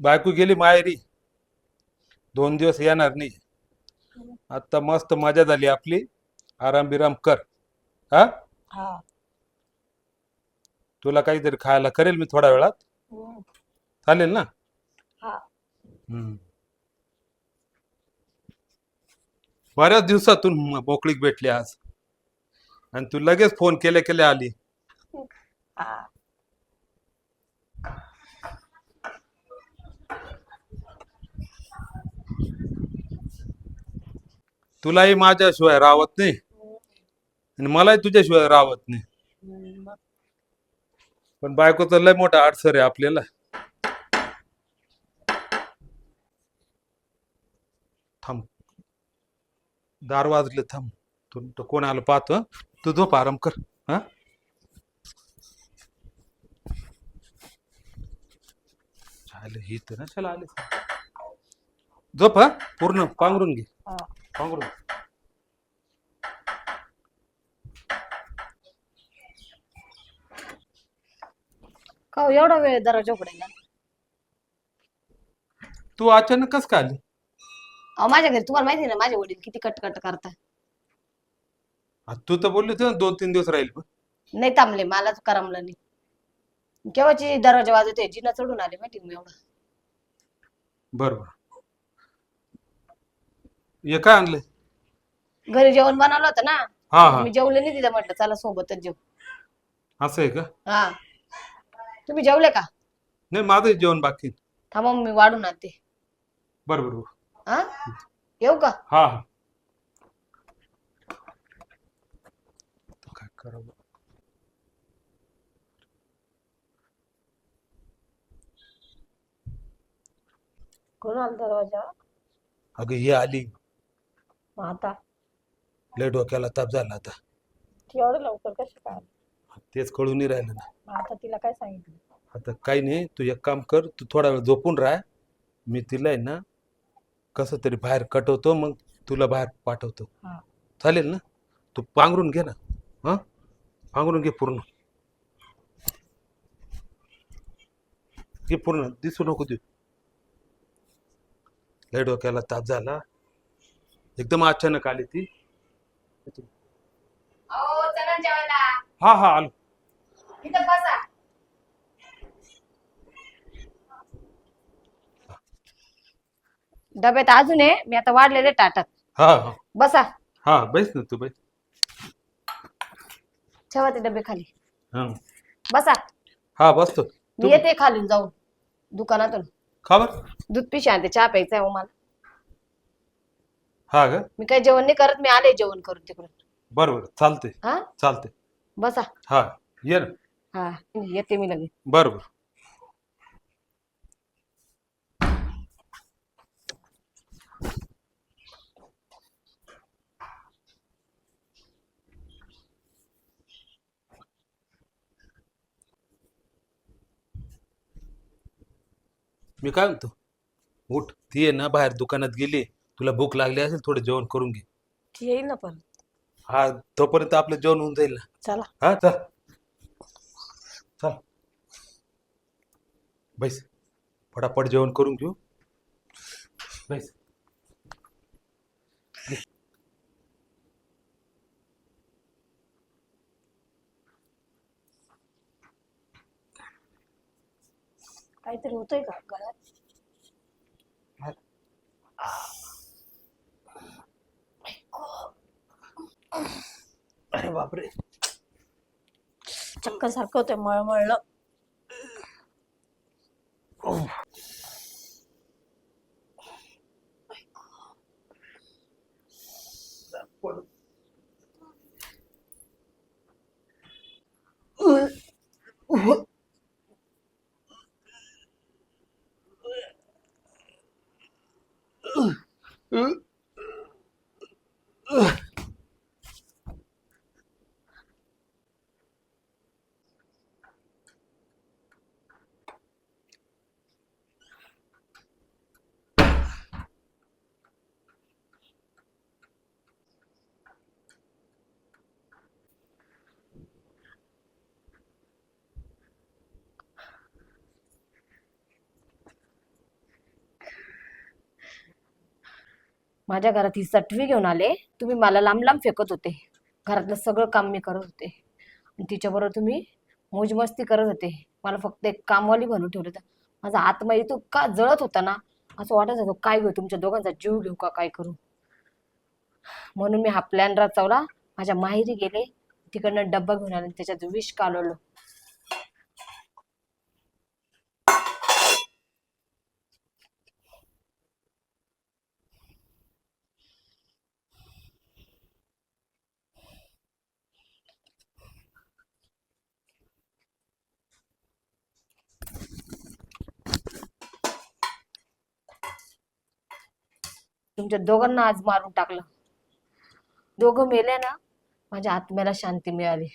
बायको गेली माहेरी. दोन दिवस येणार नाही. आता मस्त मजा झाली आपली. आराम बिराम कर. हा? हा. तुला काहीतरी खायला करेल मी थोड्या वेळात. हम्म. चालेल ना? हा. हम्म. बऱ्याच दिवसातून म- मोकळीक भेटली आज. आणि तू लगेच फोन केल्या केल्या आली. हा. तुलाही माझ्याशिवाय राहत नाही. आणि मलाही तुझ्याशिवाय राहत नाही. पण बायकोचं लय मोठा अडसर आहे आपल्याला. थांब. दार वाजले थांब. तू कोण आलं पाहतो? तू झोप आराम कर. हा? झालं ही तर चला आले. झोप हा? पूर्ण पांघरून घे. पांघरून. एवढा वेळ दरवाजा उघडायला? तू अचानक कस आली? अहो माझ्या घरी तुम्हाला माहिती आहे ना माझे वडील किती कटकट करतात. आ, तू तर बोलली होती ना दोन तीन दिवस राहील पण. नाही थांबले मलाच करमलं नाही. केव्हाची दरवाजा वाजवते जिना चढून आले माहिती मी एवढं? बरोबर हे काय आणलंय? घरी जेवण बनवलं होतं ना? हा हा. मी जेवले नाही तिथं म्हटलं चला सोबतच जेव असं आहे का? हा. तुम्ही जेवले का? नाही माझं जेवण बाकी थांबा मी वाढून आणते. बरोबर हा? येऊ का? हा हा. आता काय करावं? कोण आला दरवाजा अगं ही आली. मग आता? लय डोक्याला ताप झाला आता. एवढं लवकर कशी काय आली? तेच कळून नाही राहिलं ना. आता तिला काय सांगितलं? आता काही नाही तू एक काम कर तू थोडा वेळ झोपून राह. मी तिला आहे ना कसं तरी बाहेर कटवतो मग तुला बाहेर पाठवतो. हा. चालेल ना? तू पांघरून घे ना. हा? पांघरून घे पूर्ण. घे पूर्ण. दिसू नको देऊ. लय डोक्याला ताप झाला. एकदम अचानक आली ती. चला जेवायला. हा हा आलो. इथं बसा. डब्यात अजून आहे मी आता वाढलेले हा हा. बसा. हा बैस ना तू बैस. ठेवा ते डबे खाली. हा. बसा. हा बसतो. तू मी येते खालून जाऊन दुकानातून. खा बरं? दूध पिशा आणते चहा प्यायचा आहे हो मला. हा का? मी काही जेवण नाही करत मी आले जेवण करून तिकडून. बरोबर चालते हा? चालते बसा. हा ये ना. हा येते मी लगेच. बरोबर. मी काय म्हणतो? उठ ती आहे ना बाहेर दुकानात गेली. तुला भूक लागली असेल थोडं जेवण करून घे. येईल ना पण. हा तोपर्यंत आपलं जेवण होऊन जाईल ना. चला. हा चल. बैस. फटाफट जेवण करून घेऊ. बैस. काहीतरी होतंय का? गळ्यात? अरे बापरे. चक्कर सारखं होतंय मळमळलं. माझ्या घरात ही सटवी घेऊन आले. तुम्ही मला लांब लांब फेकत होते. घरातलं सगळं काम मी करत होते. आणि तिच्याबरोबर तुम्ही मौजमस्ती करत होते. मला फक्त एक कामवाली बनवून ठेवलं होतं. माझा आत्मा इथं का जळत होता ना? असं वाटत होतं काय घेऊ तुमच्या दोघांचा जीव घेऊ का? काय करू? म्हणून मी हा प्लॅन रचवला. माझ्या माहेरी गेले. तिकडनं डब्बा घेऊन आले आणि त्याच्यात विष कालवलं. तुमच्या दोघांना आज मारून टाकलं. दोघं मेले ना माझ्या आत्म्याला शांती मिळाली.